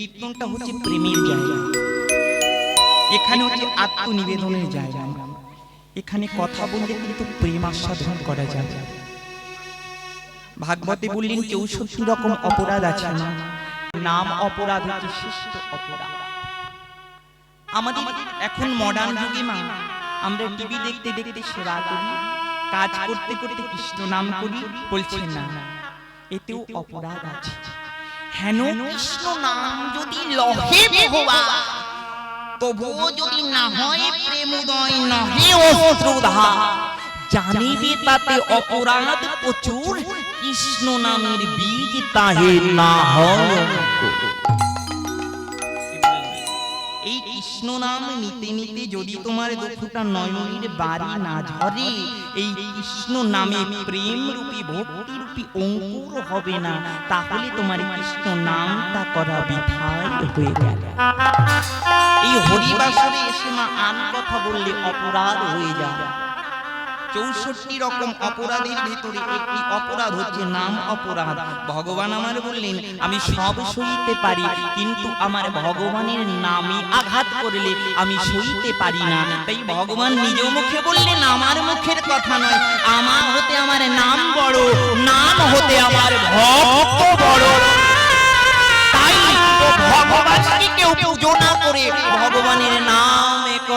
কীর্তনটা হচ্ছে প্রেমের জায়গা। এখানে হচ্ছে আত্মনিবেদনের জায়গা। এখানে কথা বললে কিন্তু প্রেম আস্বাদন করা যায়। ভাগবতে বললেন চৌষট্টি রকম অপরাধ আছে না? নাম অপরাধ হচ্ছে শ্রেষ্ঠ অপরাধ। আমাদের এখন মডার্ন যুগে মা, আমরা টিভি দেখতে দেখতে সেবা করি, কাজ করতে করতে কৃষ্ণ নাম করি বলছে না। এতেও অপরাধ আছে। হেন কৃষ্ণ নাম যদি লহে বহুবা তবুও যদি না হয় প্রেমোদয় নহে অশ্রুধা জানিবে তাতে অপরাধ প্রচুর, কৃষ্ণ নামের বীজ তাহে না হয়। এই কৃষ্ণ নাম নিতে নিতে যদি তোমার দুঃখটা নয়নের বাড়ি না ঝরে, এই কৃষ্ণ নামে প্রেম রূপী ভক্তি রূপী অঙ্কুর হবে না, তাহলে তোমার কৃষ্ণ নামটা করা বিধায় হয়ে গেল। এই হরিবাসরে এসে মা আন কথা বললে, অপরাধ হয়ে যায় চৌষট্টি রকম অপরাধের ভিতরে একটি অপরাধ হচ্ছে নাম অপরাধ। ভগবান আমার বললেন, আমি সব সইতে পারি, কিন্তু আমার ভগবানের নামে আঘাত করলে আমি সইতে পারি না। তাই ভগবান নিজ মুখে বললেন, আমার মুখের কথা নয়, আমার হতে আমার নাম বড়, নাম হতে আমার ভক্ত বড়। তাই ভগবানকে কেউ পুজো না করে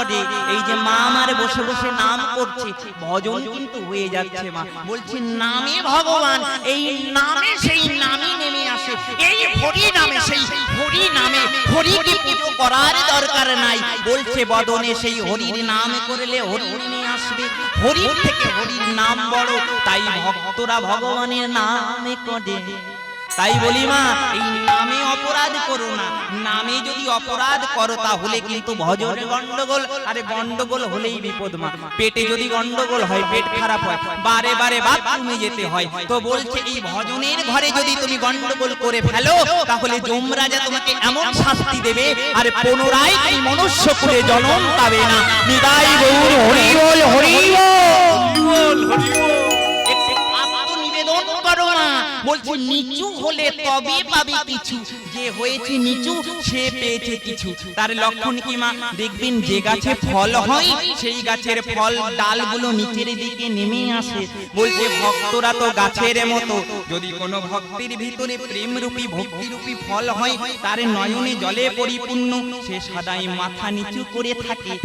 করে এই যে মা আমার বসে বসে নাম করছে, ভজন কিন্তু হয়ে যাচ্ছে মা। বলছে, নামে ভগবান, এই নামে সেই নামই নেমে আসে। এই হরি নামে সেই হরি নামে, হরিকে পুজো করার দরকার নাই। বলছে, বদনে সেই হরির নাম করলে হরি নেমে আসবে। হরির থেকে হরির নাম বড়, তাই ভক্তরা ভগবানের নামে করে। তাই বলি মা, এই নামে অপরাধ করো না। নামে যদি অপরাধ করো, তাহলে কিন্তু ভজনে গন্ডগোল, আরে গন্ডগোল হলেই বিপদ মা। পেটে যদি গন্ডগোল হয়, পেট খারাপ হয়, বারে বারে বাথরুমে যেতে হয়। তো বলছে, এই ভজনের ঘরে যদি তুমি গন্ডগোল করে ফেলো, তাহলে যমরাজা তোমাকে এমন শাস্তি দেবে, আর পুনরায় এই মনুষ্য কুলে জন্ম পাবে না। নিদাই গৌর হরি বল হরি বল করো না বলছি নিচু হলে তবে পাবে কিছু। যে হয়েছে নিচু সে পেয়েছে কিছু। তার লক্ষণ কি মা? দেখবেন যে গাছে ফল হয় সেই গাছের ফল ডালগুলো নিচের দিকে নেমে আসে। বলছে ভক্তরা তো গাছের মতো। যদি কোনো ভক্তির ভিতরে প্রেম রূপী ভক্তি রূপী ফল হয় তার নয়নে জলে পরিপূর্ণ। সে সদাই মাথা নিচু করে থাকে।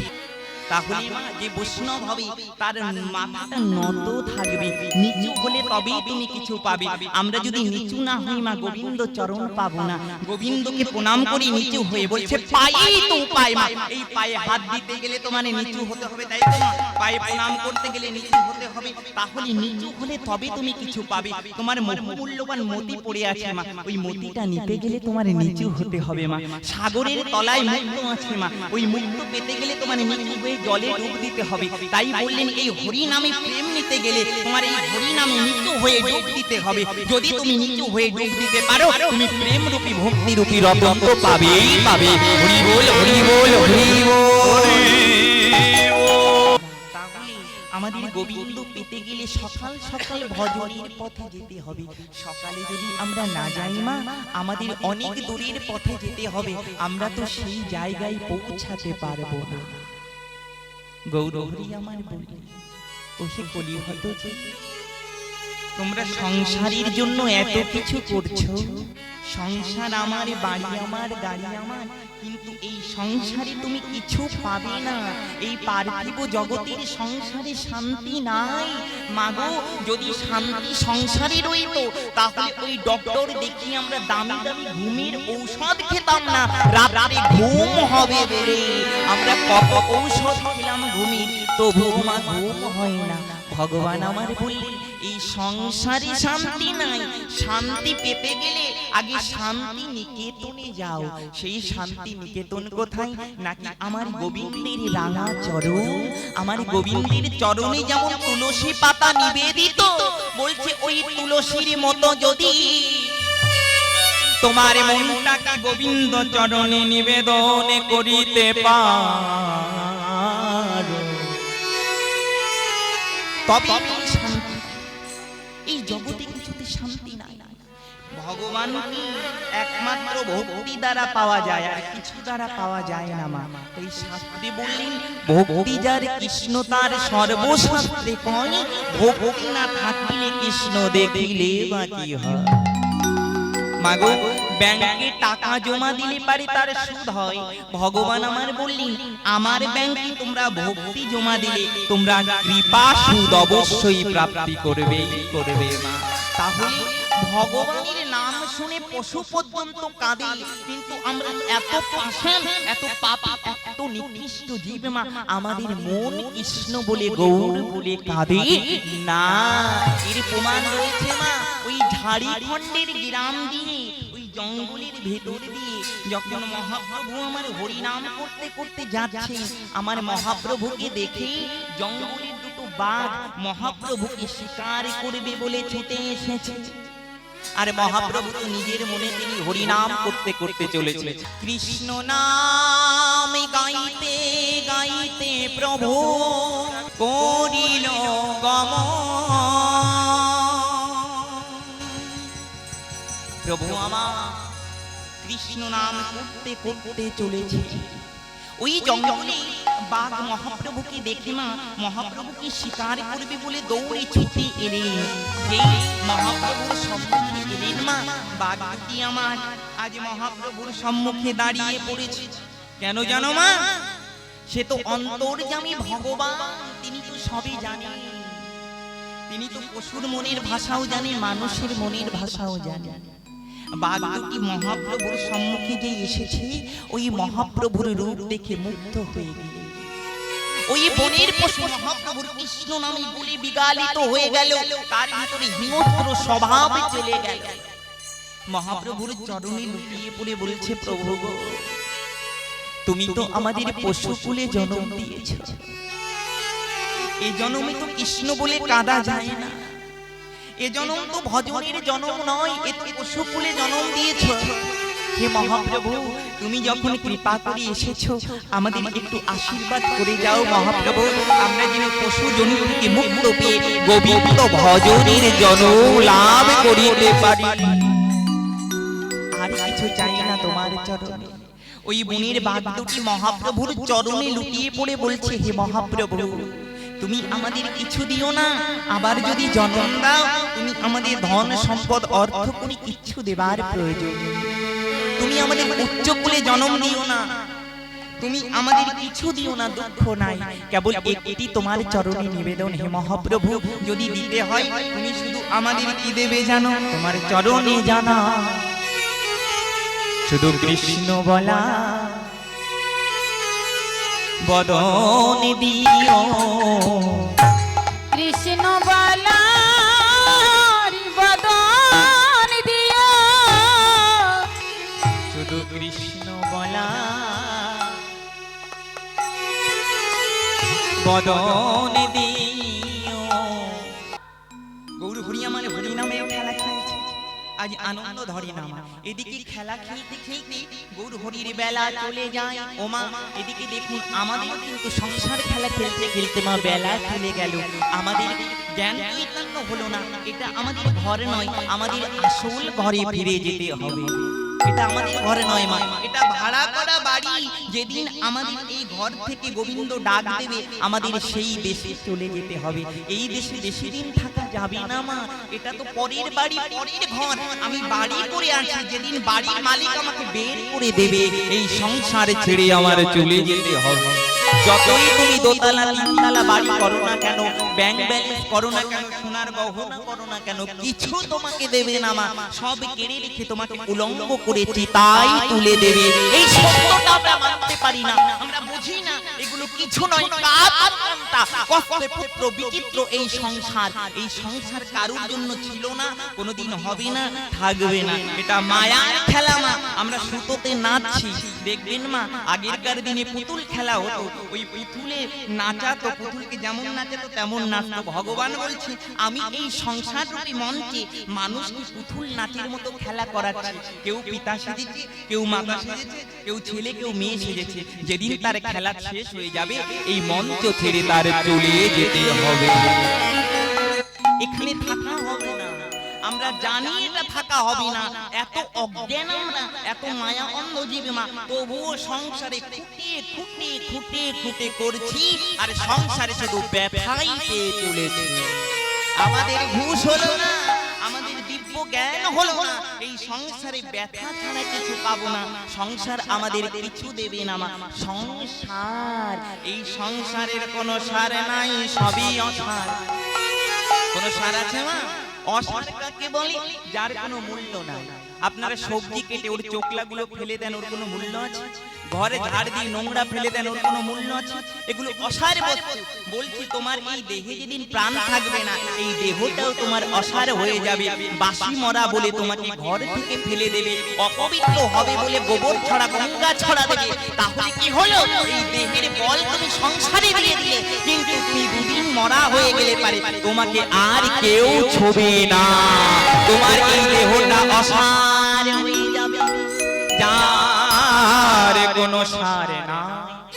তাহলে যে বৈষ্ণব হবে তার মাথাটা নত থাকবে, নিচু হলে তবেই তুমি কিছু পাবে। আমরা যদি নিচু না হই মা, গোবিন্দ চরণ পাবো না। গোবিন্দকে প্রণাম করি, নিচু হয়ে বলছে তো মা। এই পায়ে হাত দিতে গেলে তোমার নিচু হতে হবে, তাই তো পায়ে প্রণাম করতে গেলে নিচু হতে হবে। তাহলে নিচু হলে তবে তুমি কিছু পাবে। তোমার মূল্যবান মতি পড়ে আছে মা। ওই মতিটা নিতে গেলে তোমার নিচু হতে হবে মা। সাগরের তলায় মুক্ত আছে মা। ওই মুক্ত পেতে গেলে তোমার নিচু হয়ে জলে ডুব দিতে হবে। তাই বললেন, এই হরি নামে প্রেম নিতে গেলে তোমার এই হরি নামে নিচু হয়ে ডুব দিতে হবে। যদি তুমি নিচু হয়ে ডুব দিতে পারো, তুমি প্রেম রূপী ভক্তি রূপী রতন তো পাবেই পাবে। হরি বল হরি বল হরি তাহলে আমাদের গোবিন্দ পেতে গেলে সকাল সকাল ভজনের পথে যেতে হবে। সকালে যদি আমরা না যাই মা, আমাদের অনেক দূরের পথে যেতে হবে। আমরা তো সেই জায়গায় পৌঁছাতে পারব না। গৌরহরি আমার বলি ওসে কলি হতো যে তোমরা সংসারের জন্য এত কিছু করছ? সংসার আমার, বাড়ি আমার, গাড়ি আমার, কিন্তু এই সংসারে তুমি কিছু পাবে না। এই পার্থিব জগতের সংসারে শান্তি নাই। মাগো, যদি শান্তি সংসারে রইতো, তাহলে ওই ডক্টর দেখি আমরা দামি দামি ঘুমের ঔষধ খেতাম না। রাতে ঘুম হবে বলে আমরা কত ঔষধ খেলাম ঘুমের তবু ঘুম হয় না। ভগবান আমার বললেন এই সংসারে শান্তি নাই। শান্তি পেতে গেলে আগে শান্তি নিকেতনে যাও। সেই শান্তি নিকেতন কোথায়? নাকি আমার গোবিন্দের রাঙা চরণ? আমার গোবিন্দের চরণে যেমন তুলসী পাতা নিবেদিত বলছে ওই তুলসীর মতো যদি তোমার মনটাকে গোবিন্দ চরণে নিবেদন করিতে পারো তবে শান্তি এই জগতে কিছুতে শান্তি নাই। ভগবান কি একমাত্র ভক্তি দ্বারা পাওয়া যায় আর কিছু দ্বারা পাওয়া যায় না মা এই শাস্ত্রে বললেন ভক্তি যার কৃষ্ণ তার সর্বশাস্ত্রে কয়? ভক্তি না থাকিলে কৃষ্ণ দেখিলে বাকি হয়। মাগো। ব্যাংকে টাকা জমা দিলে পারে তার সুদ হয়। ভগবান আমার বললেন, আমার ব্যাংকে তোমরা ভক্তি জমা দিলে তোমরা কৃপা সুদ অবশ্যই প্রাপ্তি করবে করবে মা? তাহলে ভগবানের নাম শুনে পশু পর্যন্ত কাঁদে, কিন্তু আমরা এত পাষাণ, এত পাপি, এত নিকৃষ্ট জীব মা, আমাদের মন কৃষ্ণ বলে, গৌর বলে কাঁদে। না, এর প্রমাণ রয়েছে মা, ওই ঝাড়িখণ্ডের গ্রাম দিয়ে জঙ্গলের ভেতর দিয়ে যখন মহাপ্রভু আমার হরিনাম করতে করতে যাচ্ছে আমার মহাপ্রভুকে দেখে জঙ্গলের দুটো বাঘ মহাপ্রভুকে শিকার করবে বলে ছুটে এসেছে। আর মহাপ্রভু তো নিজের মনে তিনি হরিনাম করতে করতে চলেছে কৃষ্ণ নাম গাইতে গাইতে প্রভু করিল গম প্রভু আমার, কৃষ্ণ নাম করতে করতে চলেছে। ওই জঙ্গলে বাঘ মহাপ্রভুকে দেখে মা মহাপ্রভুকে শিকার করবে বলে দৌড়ে ছুটে এলেন যেই মহাপ্রভুর সম্মুখে এলেন মা, বাঘটি আমার আজ মহাপ্রভুর সম্মুখে দাঁড়িয়ে পড়েছে। কেন জানো মা? সে তো অন্তর্যামী ভগবান, তিনি তো সবই জানেন। তিনি তো পশুর মনের ভাষাও জানেন, মানুষের মনের ভাষাও জানেন। বাঘ মহাপ্রভুর সম্মুখে যে এসেছে, ওই মহাপ্রভুর রূপ দেখে মুগ্ধ হয়ে ওই বনের পশু মহাপ্রভুর কৃষ্ণ নামে বিগালিত হয়ে গেল, তার ভিতরে হিংস্র স্বভাব চলে গেল। মহাপ্রভুর চরণে পড়ে বলছে, প্রভু তুমি তো আমাদের পশুকুলে জন্ম দিয়েছ। এই জন্মে তো কৃষ্ণ বলে কাঁদা যায় না। এ জনম তো ভজনের জনম নয় এ তো পশুকুলে জনম দিয়েছ। হে মহাপ্রভু তুমি যখন কৃপা করে এসেছ আমাদের একটু আশীর্বাদ করে যাও মহাপ্রভু আমরা যেন পশু জনি থেকে মুক্ত পেয়ে গোবিন্দ ভজনের জন লাভ করিতে পারি। আর কিছু চাই না তোমার চরণে। ওই বনের বাঘ দুটি মহাপ্রভুর চরণে লুটিয়ে পড়ে বলছে হে মহাপ্রভু তুমি আমাদের কিছু দিও না। আবার যদি জন্ম দাও, তুমি আমাদের ধন সম্পদ, অর্থ কোনো কিচ্ছু দেবার প্রয়োজন। তুমি আমাদের উচ্চ কুলে জন্ম দিও না। তুমি আমাদের কিছু দিও না, দুঃখ নাই। কেবল একটি তোমার চরণে নিবেদন হে মহাপ্রভু। যদি দিতে হয়, তুমি শুধু আমাদের কি দেবে জানো? তোমার চরণে জানা। শুধু কৃষ্ণ বলা। বদন দিও। কৃষ্ণ বদন দিও। শুধু কৃষ্ণ বলা। বদন দিও আজ আনন্দ ধরে না এদিকে খেলা খেলতে খেলতে গৌর হরির বেলা চলে যায়। ওমা এদিকে দেখুন, আমাদের কিন্তু সংসার খেলা খেলতে খেলতে মা বেলা চলে গেল। আমাদের জ্ঞান হলো না, এটা আমাদের ঘর নয়, আমাদের আসল ঘরে ফিরে যেতে হবে। এটা আমাদের ঘরে নয় মা। এটা ভাড়া করা বাড়ি। যেদিন আমাদের এই ঘর থেকে গোবিন্দ ডাক দেবে, আমাদের সেই দেশে চলে যেতে হবে। এই দেশে বেশি দিন থাকা যাবে না মা। এটা তো পরের বাড়ি, পরের ঘর। আমি বাড়ি করে আসি, যেদিন বাড়ির মালিক আমাকে বের করে দেবে, এই সংসারে ছেড়ে আমার চলে যেতে হবে। যতই তুমি দোতলা তিনতলা বাড়ি করো না কেন ব্যাংক ব্যালেন্স করো না কেন সোনার গহনা করো না কেন কিছু তোমাকে দেবে না মা সব কেড়ে রেখে তোমাকে উলঙ্গ করেছি তাই তুলে দেবে। এই সত্যটা আমরা মানতে পারি না আমরা বুঝি না এগুলো কিছু নয় কাজ কষ্টে পুত্র বিচিত্র এই সংসার। এই সংসার কারুর জন্য ছিল না কোনোদিন হবে না থাকবে না। এটা মায়ার খেলা মা। আমরা সুতোতে নাচছি। দেখবেন মা আগেরকার দিনে পুতুল খেলা হতো। ওই পুতুলে নাচাতো পুতুলকে যেমন নাচাতো তেমন নাচতো। ভগবান বলছে আমি এই সংসার রূপী মঞ্চে মানুষকে পুতুল নাচের মতো খেলা করাচ্ছি? কেউ পিতা সেজেছে কেউ মাতা সেজেছে কেউ ছেলে কেউ মেয়ে সেজেছে যেদিন তার খেলা শেষ হয়ে যাবে এই মঞ্চ ছেড়ে তার চলে যেতে হবে। এখানে থাকা হবে না। আমরা জানি এটা থাকা হবে না। এত অজ্ঞান আমরা এত মায়া অন্ধ তবুও সংসারে খুঁটিয়ে খুঁটিয়ে খুঁটিয়ে খুঁটে করছি আর সংসারে শুধু ব্যথাই পেয়ে চলেছি। আমাদের ঘুষ হলো না। জ্ঞান হলো না। এই সংসারে ব্যথা ছাড়া কিছু পাবো না। সংসার আমাদের কিছু দেবে না সংসার। এই সংসারের কোনো সার নাই সবই অসার। কোনো সার আছে মা? অসার কাকে বলে? যার কোনো মূল্য নাই। আপনারা সবজি কেটে ওর চোখলাগুলো ফেলে দেন ওর কোনো মূল্য আছে? ঘরে ঝাড় দিয়ে নোংরা ফেলে দেন, ওর কোনো মূল্য আছে? এগুলো অসার বস্তু। বলছি, তোমার এই দেহে যেদিন প্রাণ থাকবে না, এই দেহটাও তোমার অসার হয়ে যাবে। বাসি মরা বলে তোমাকে ঘর থেকে ফেলে দেবে, অপবিত্র হবে বলে গোবর ছড়া গঙ্গা ছড়া দেবে। তাহলে কি হলো? এই দেহের বল তুমি সংসারে দিয়ে দিলে। কিন্তু তুমি দুদিন মরা হয়ে গেলে পারে, তোমাকে আর কেউ ছবে না। তোমার এই দেহটা অসার হয়ে যাবে। যার কোনো সার না।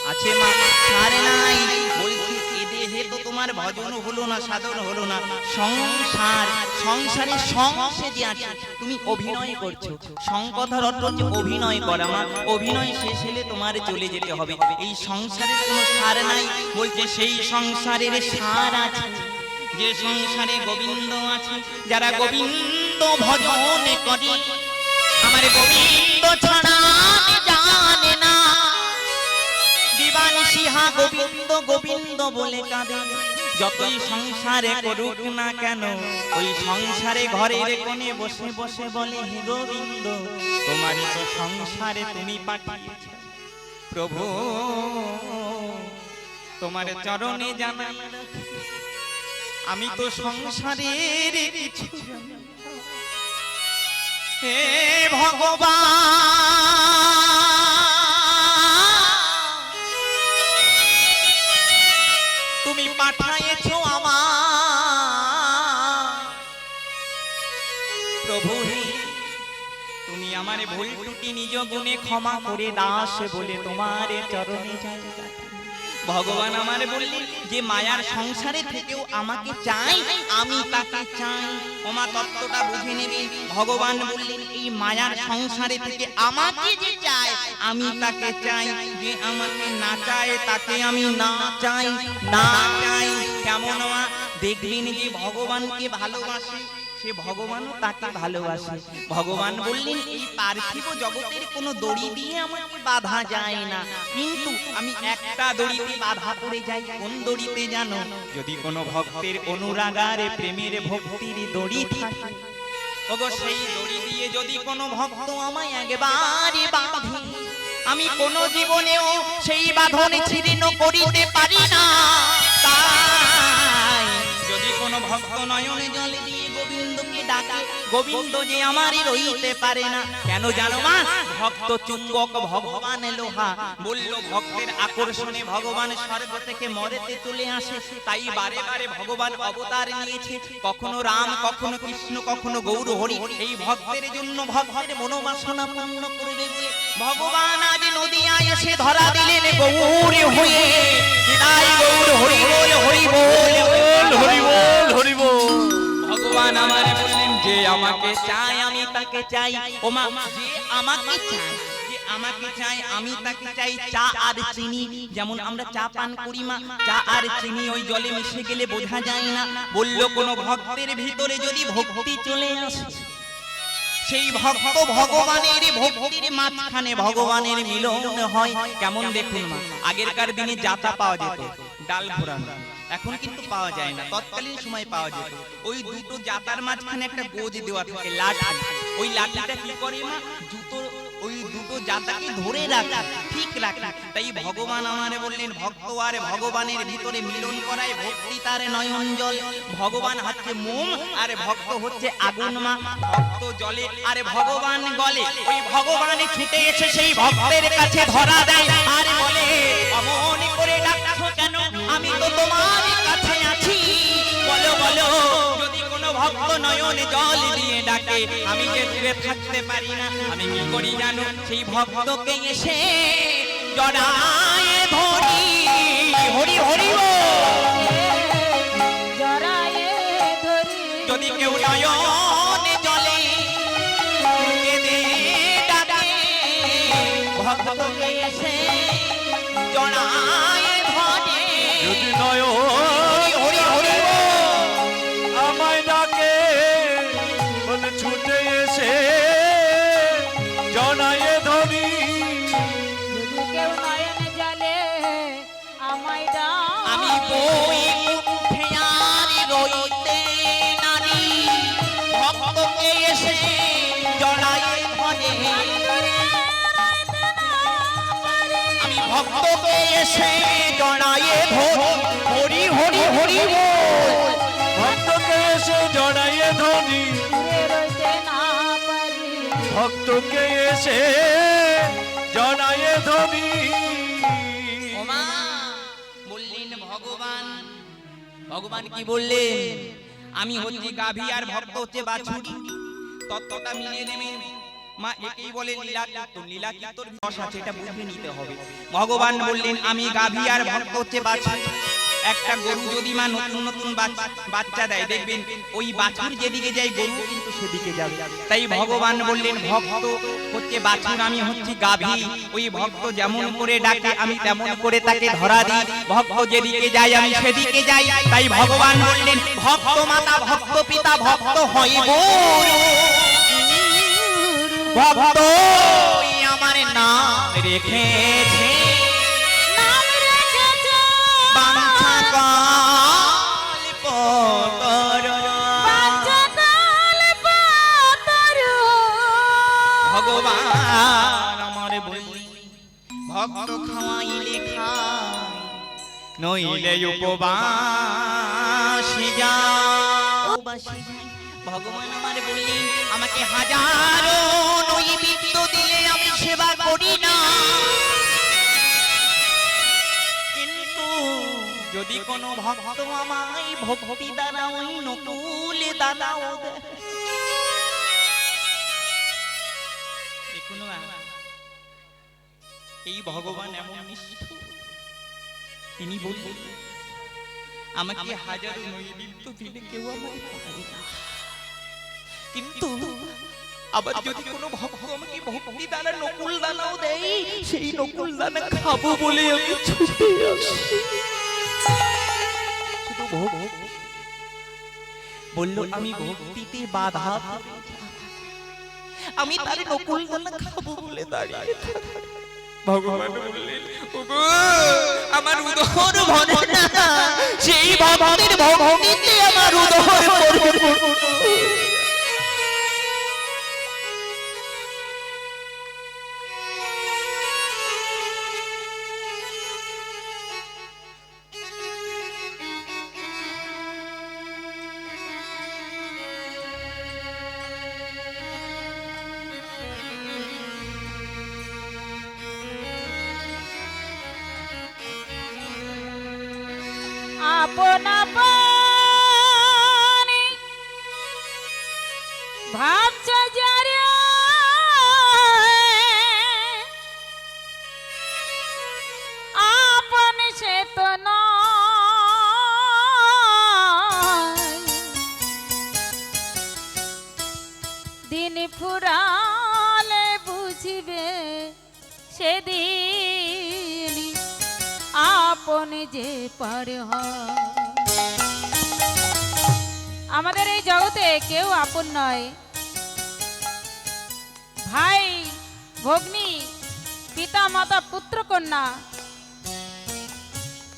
আছে মা সার নাই। বলছি এ দেহে তো তোমার ভজন হলো না সাধন হলো না। সংসার সংসারে সংসে যে আছে। তুমি অভিনয় করছ। সংকথার অর্থ হচ্ছে অভিনয় করা মা অভিনয় শেষ হলে তোমার চলে যেতে হবে। এই সংসারের কোনো সার নাই। বলছে সেই সংসারের সার আছে। যে সংসারে গোবিন্দ আছে যারা গোবিন্দ ভজন করে আমার গোবিন্দ ছাড়া দিবানি গোবিন্দ গোবিন্দ বলে কাঁদে। যতই সংসারে করুক না কেন, ওই সংসারে ঘরের কোণে বসে বসে বলে, হে গোবিন্দ তোমার তো সংসারে তুমি পাঠিয়েছ। প্রভু, তোমার চরণে জানাই আমি তো সংসারের কিছু জানি হে ভগবান ভুল ত্রুটি নিজ গুণে ক্ষমা করে দাস বলে তোমার চরণে ভগবান আমার বললেন যে মায়ার সংসারে থেকেও আমাকে চাই, আমি তাকে চাই। ওমা তত্ত্বটা বুঝে নেবে। ভগবান বললেন, এই মায়ার সংসারে থেকে আমাকে যে চাই আমি তাকে চাই। যে আমাকে না চায়, তাকে আমি না চাই। না চাই, কেমন দেখবেন যে ভগবানকে ভালোবাসে। সে তাকে ভালোবাসে। ভগবান বললেন, এই পার্থিব জগতের দড়ি দিয়ে আমাকে বাধা যায় না। কিন্তু আমি একটা দড়িতে বাধা পড়ে যাই, কোন দড়িতে জানো? যদি কোনো ভক্তের অনুরাগারে প্রেমের ভক্তির দড়ি থাকে, ওগো সেই দড়ি দিয়ে যদি কোনো ভক্ত আমায় একবারে বাঁধে, আমি কোন জীবনেও সেই বাঁধন ছিন্ন করিতে পারি না। গোবিন্দ যে আমারই রইতে পারে না। কেন জানো মা? ভক্ত চুম্বক ভগবান লোহা। বলল ভক্তের আকর্ষণে ভগবান স্বর্গ থেকে মরেতে চলে আসে। তাই বারে বারে ভগবান অবতার নিয়েছে। কখনো রাম কখনো কৃষ্ণ কখনো গৌর হরি। এই ভক্তের জন্য ভক্তের মনোবাসনা পূর্ণ করবে বলে ভগবান আজ নদিয়ায় এসে ধরা দিলেন গৌর হয়ে। তাই গৌর হরি বল হরি বল। হরি বল হরি বল। ভগবান আমারে বললেন যে আমাকে চাই আমি তাকে চাই। ওমা যে আমাকে চাই যে আমাকে চাই আমি তাকে চাই চা আর চিনি। যেমন আমরা চা পান করি মা চা আর চিনি ওই জলে মিশে গেলে বোঝা যায় না। বলল কোনো ভক্তের ভিতরে যদি ভক্তি চলে আসে সেই ভক্ত ভগবানের ভক্তির মাঝখানে ভগবানের মিলন হয়। কেমন দেখুন মা আগেরকার দিনে যাতা পাওয়া যেত। ডাল ঘোরানো। এখন কিন্তু পাওয়া যায় না, তৎকালীন সময় পাওয়া যেত। ওই দুটো জাতার মাঝখানে একটা গোজ দেওয়া থাকে, লাঠি। ওই লাঠিটা কি করে মা? জুতো জাতাকে ধরে রাখা ঠিক রাখা। তাই ভগবান আমারে বললেন ভক্ত আর ভগবানের ভিতরে মিলন করায় ভক্তি তার নয়ন জল ভগবান হচ্ছে মোম আর ভক্ত হচ্ছে আগুন মা। ভক্ত জলে আর ভগবান গলে। ওই ভগবানে ছুটে এসে সেই ভক্তের কাছে ধরা দেয়। আর বলে অমন করে ডাকছো কেন? আমি তো তোমার ভক্ত নয়ন জল দিয়ে ডাকে। আমি যে দূরে থাকতে পারি না আমি কি করি জানো? সেই ভক্তকে এসে জড়ায় ধরি। হরি হরি যদি কেউ নয়ন জলে ডাকে ভক্তকে এসে জড়ায় এসে জনায়ে ধরি হরি হরি হরি বল। ভক্তকে এসে জনায়ে ধরি দূরে রইতে না পারি ভক্তকে এসে জনায়ে ধরি বললেন ভগবান। ভগবান কি বললেন? আমি হচ্ছি গাভী আর ভক্ত হচ্ছে বাছুরি। তত্ত্বটা মিলিয়ে নেবেন। মা একেই বলে লীলা কীর্তন লীলা কীর্তন রস আছে এটা বুঝে নিতে হবে। ভগবান বললেন আমি গাভী আর ভক্ত হচ্ছে বাছুরি একটা গরু যদি মা নতুন নতুন বাচ- বাচ্চা দেয় দেখবেন ওই বাছুর যেদিকে যায় গরু কিন্তু সেদিকে যাবে। তাই ভগবান বললেন ভক্ত হচ্ছে বাছুর আমি হচ্ছি গাভী ওই ভক্ত যেমন করে ডাকে আমি তেমন করে তাকে ধরা দিই। ভক্ত যেদিকে যাই আমি সেদিকে যাই। তাই ভগবান বললেন ভক্ত মাতা ভক্ত পিতা ভক্ত হয় ভক্ত আমার নাম রেখেছে। নাম রেখেছে। বাঞ্ছা পাতরু। ভগবান আমার বলি ভক্ত খাওয়াইলে খায় নইলে উপবাস যায় ভগবান আমার বললেন, আমাকে হাজারো নৈবিদ্য দিলে আমি সেবা করি না। যদি কোনো ভক্ত আমায় ভক্তি দ্বারা ওই নকুলে দাদাও দেখুন এই ভগবান এমন তিনি বললেন, আমাকে হাজারো নৈবিদ্য দিলে কেউ না। কিন্তু আবার যদি কোনো ভক্ত আমাকে ভক্তি দানা নকুল দানাও দেয় সেই নকুল দানা খাব বলে আমি ছুটে আসি। শুধু ভোগ বলল আমি ভক্তিতে বাধা আমি তার নকুল দানা খাব বলে দাঁড়িয়ে ভগবান বললেন "ওগো, আমার উদর ভরে না সেই ভক্তের ভক্তিতে আমার উদর পরিপূর্ণ। যে আমাদের এই জগতে কেউ আপন নয়। ভাই, ভগ্নী, পিতা, মাতা, পুত্র, কন্যা,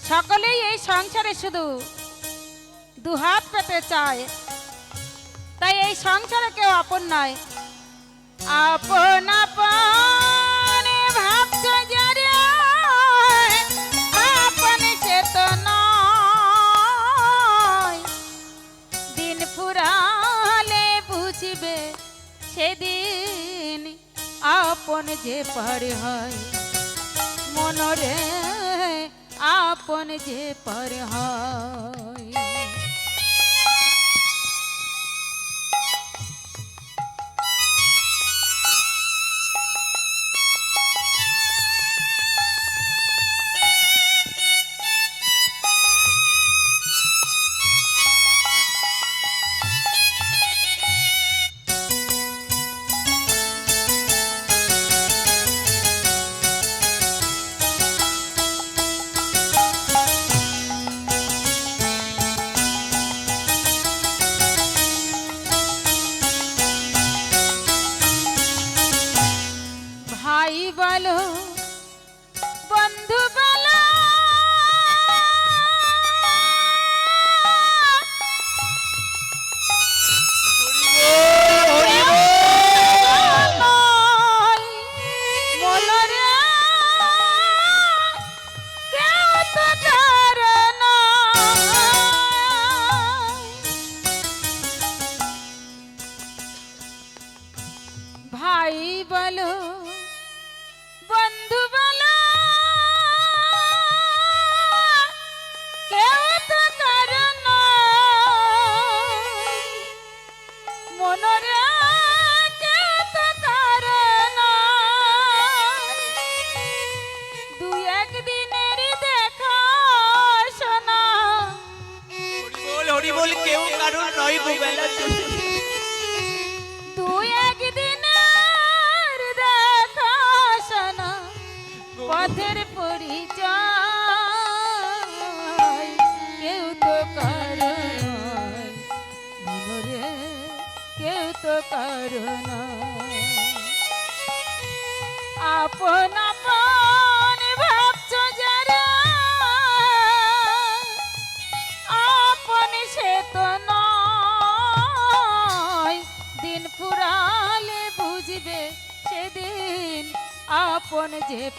সকলেই এই সংসারে শুধু দুহাত পেতে চায়। তাই এই সংসারে কেউ আপন নয়। আপন আপন যে পার হয় মনরে আপন যে পার হয়।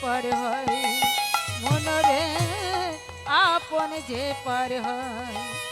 পার হয়। মনরে আপন যে পার হয়।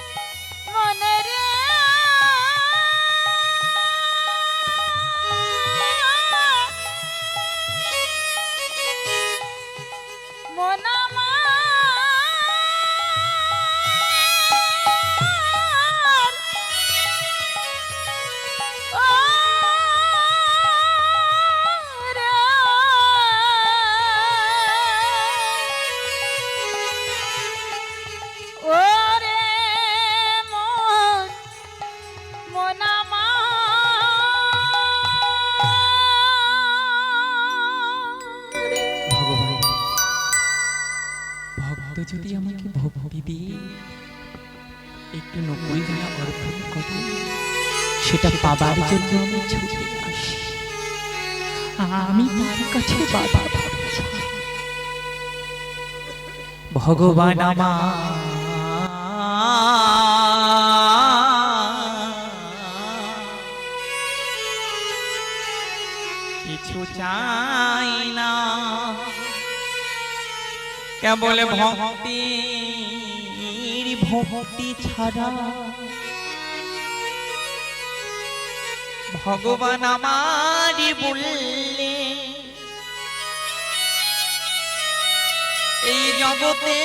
সেটা পাবার জন্য আমি ছুটে আসি। আমি তার কাছে বাবা ভগবান আমার কিছু চাই না। কেবল ভক্তি ভক্তি ছাড়া ভগবান আমার বললে, এই জগতে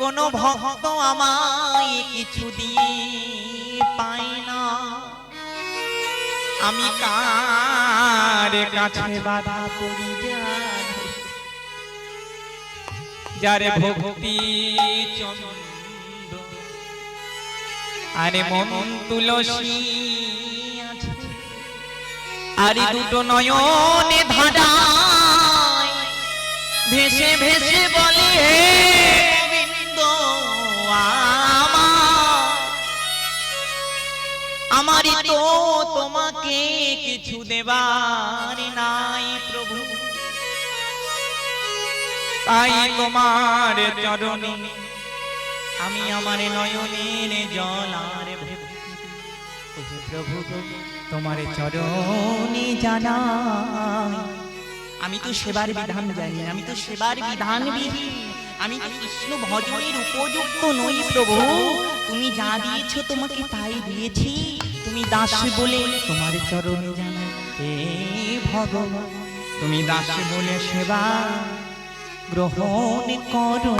কোন ভক্ত আমায় কিছু দিয়ে পায় না। আমি কার কাছে বাধা যাই। যারে ভক্তি চন্দ আরে মন তুলসী আরে দুটো নয়নে ধাঁধায় ভেসে ভেসে বলে হে আমারই তো তোমাকে কিছু দেবার নাই প্রভু। তাই তোমার চরণে আমি আমার নয়নের জল আর ভক্তি ওহে প্রভু, তোমার চরণে জানাই। আমি তো সেবার বিধান জানি আমি তো সেবার বিধান বিহীন আমি কৃষ্ণ ভজনের উপযুক্ত নই প্রভু। তুমি যা দিয়েছ তোমাকে তাই দিয়েছি। তুমি দাস বলে তোমার চরণে জানাই। হে ভগবান, তুমি দাস বলে সেবা গ্রহণ করো।